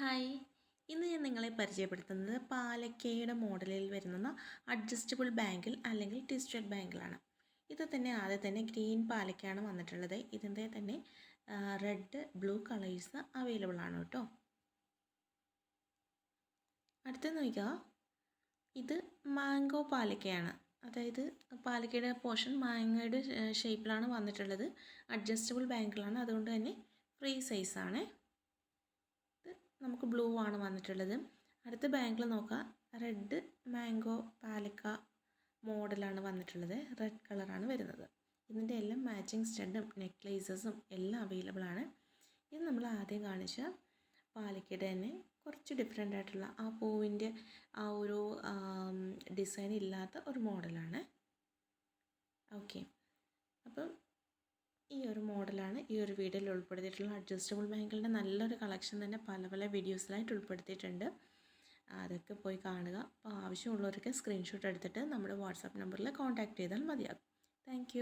Hi. ഇന്ന് ഞാൻ നിങ്ങളെ പരിചയപ്പെടുത്തുന്നത് പാലക്കയുടെ മോഡലിൽ വരുന്ന അഡ്ജസ്റ്റബിൾ ബാങ്കിൽ അല്ലെങ്കിൽ ട്വിസ്റ്റഡ് ബാങ്കിലാണ്. ഇത് തന്നെ ആദ്യം തന്നെ ഗ്രീൻ പാലക്കയാണ് വന്നിട്ടുള്ളത്. ഇതിന്റെ തന്നെ റെഡ് ബ്ലൂ കളേഴ്സ് അവൈലബിൾ ആണ് കേട്ടോ. അടുത്ത നോക്കുക ഇത് മാംഗോ പാലക്കയാണ്. അതായത് പാലക്കയുടെ പോർഷൻ മാങ്ങയുടെ ഷേപ്പിലാണ് വന്നിട്ടുള്ളത്. അഡ്ജസ്റ്റബിൾ ബാങ്കിലാണ്. അതുകൊണ്ട് തന്നെ ഫ്രീ സൈസാണ് നമുക്ക് ബ്ലൂ ആണ് വന്നിട്ടുള്ളത്. അടുത്ത ബാങ്കിൽ നോക്കാം. റെഡ് മാംഗോ പാലക്ക മോഡലാണ് വന്നിട്ടുള്ളത്. റെഡ് കളറാണ് വരുന്നത്. ഇതിന്റെ എല്ലാം മാച്ചിങ് സ്റ്റഡും നെക്ലേസസും എല്ലാം അവൈലബിൾ ആണ്. ഇത് നമ്മൾ ആദ്യം കാണിച്ച പാലക്കയുടെ തന്നെ കുറച്ച് ഡിഫറെന്റ് ആയിട്ടുള്ള ആ പൂവിന്റെ ആ ഒരു ഡിസൈൻ ഇല്ലാത്ത ഒരു മോഡലാണ് ഓക്കെ അപ്പം ഈ ഒരു മോഡലാണ് ഈ ഒരു വീഡിയോയിൽ ഉൾപ്പെടുത്തിയിട്ടുള്ള അഡ്ജസ്റ്റബിൾ ബാങ്കുകളുടെ നല്ലൊരു കളക്ഷൻ തന്നെ പല പല വീഡിയോസിലായിട്ട് ഉൾപ്പെടുത്തിയിട്ടുണ്ട്. അതൊക്കെ പോയി കാണുക. അപ്പോൾ ആവശ്യമുള്ളവരൊക്കെ സ്ക്രീൻഷോട്ട് എടുത്തിട്ട് നമ്മുടെ വാട്സാപ്പ് നമ്പറിൽ കോൺടാക്റ്റ് ചെയ്താൽ മതിയാകും. താങ്ക്